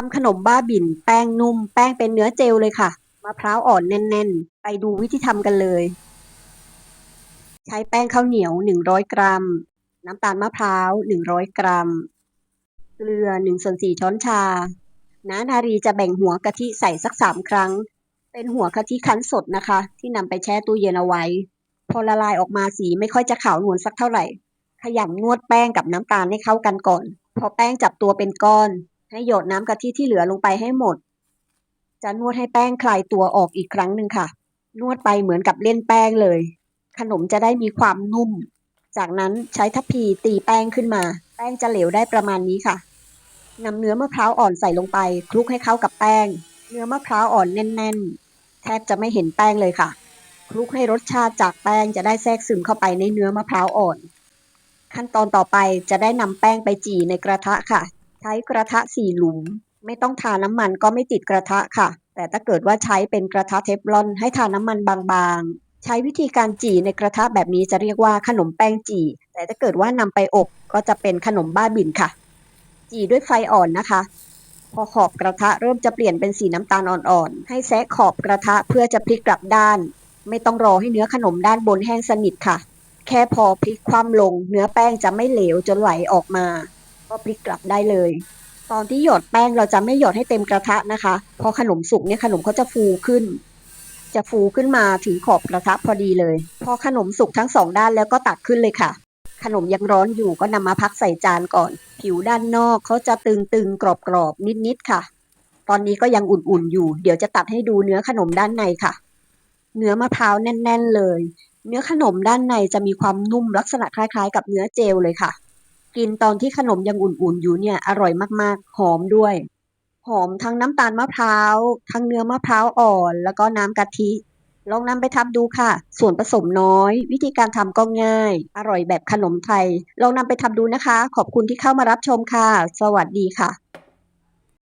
ทำขนมบ้าบิ่นแป้งนุ่ม แป้งเป็นเนื้อเจลเลยค่ะ มะพร้าวอ่อนแน่น ๆ ไปดูวิธีทำกันเลย ใช้แป้งข้าวเหนียว 100 กรัม น้ำตาลมะพร้าว 100 กรัม เกลือ1ส่วน4ช้อนชา น้านารีจะแบ่งหัวกะทิใส่สัก3ครั้ง เป็นหัวกะทิคั้นสดนะคะ ที่นำไปแช่ตู้เย็นเอาไว้ พอละลายออกมาสีไม่ค่อยจะขาวนวลสักเท่าไหร่ ขยำนวดแป้งกับน้ำตาลให้เข้ากันก่อน พอแป้งจับตัวเป็นก้อน ให้หยดน้ำกะทิที่เหลือลงไปให้หมด จะนวดให้แป้งคลายตัวออกอีกครั้งหนึ่งค่ะ นวดไปเหมือนกับเล่นแป้งเลย ขนมจะได้มีความนุ่ม จากนั้นใช้ทัพพีตีแป้งขึ้นมา แป้งจะเหลวได้ประมาณนี้ค่ะนำเนื้อมะพร้าวอ่อนใส่ลงไป คลุกให้เข้ากับแป้ง เนื้อมะพร้าวอ่อนแน่น ๆ แทบจะไม่เห็นแป้งเลยค่ะคลุกให้รสชาติจากแป้งจะได้แทรกซึมเข้าไปในเนื้อมะพร้าวอ่อน ขั้นตอนต่อไปจะได้นำแป้งไปจี่ในกระทะค่ะ ใช้กระทะสี่หลุม ไม่ต้องทาน้ำมันก็ไม่ติดกระทะค่ะ แต่ถ้าเกิดว่าใช้เป็นกระทะเทฟลอน ให้ทาน้ำมันบางๆ ใช้วิธีการจี่ในกระทะแบบนี้จะเรียกว่าขนมแป้งจี่ แต่ถ้าเกิดว่านำไปอบก็จะเป็นขนมบ้าบินค่ะ จี่ด้วยไฟอ่อนนะคะ พอขอบกระทะเริ่มจะเปลี่ยนเป็นสีน้ำตาลอ่อนๆ ให้แซะขอบกระทะเพื่อจะพลิกกลับด้าน ไม่ต้องรอให้เนื้อขนมด้านบนแห้งสนิทค่ะ แค่พอพลิกคว่ำลง เนื้อแป้งจะไม่เหลวจนไหลออกมา ก็พลิกกลับได้เลย ตอนที่หยดแป้งเราจะไม่หยดให้เต็มกระทะนะคะพอขนมสุกเนี่ยขนมเขาจะฟูขึ้น จะฟูขึ้นมาถึงขอบกระทะพอดีเลย พอขนมสุกทั้งสองด้านแล้วก็ตักขึ้นเลยค่ะ ขนมยังร้อนอยู่ก็นำมาพักใส่จานก่อน ผิวด้านนอกเขาจะตึงๆกรอบๆนิดๆค่ะ ตอนนี้ก็ยังอุ่นๆอยู่ เดี๋ยวจะตัดให้ดูเนื้อขนมด้านในค่ะ เนื้อมะพร้าวแน่น ๆ เลย เนื้อขนมด้านในจะมีความนุ่มลักษณะคล้าย ๆ กับเนื้อเจลเลยค่ะ กินตอนที่ขนมยังอุ่นๆอยู่เนี่ยอร่อยมากๆ หอมด้วย หอมทั้งน้ำตาลมะพร้าวทั้งเนื้อมะพร้าวอ่อน แล้วก็น้ำกะทิ ลองนำไปทำดูค่ะ ส่วนผสมน้อย วิธีการทำก็ง่าย อร่อยแบบขนมไทย ลองนำไปทำดูนะคะ ขอบคุณที่เข้ามารับชมค่ะ สวัสดีค่ะ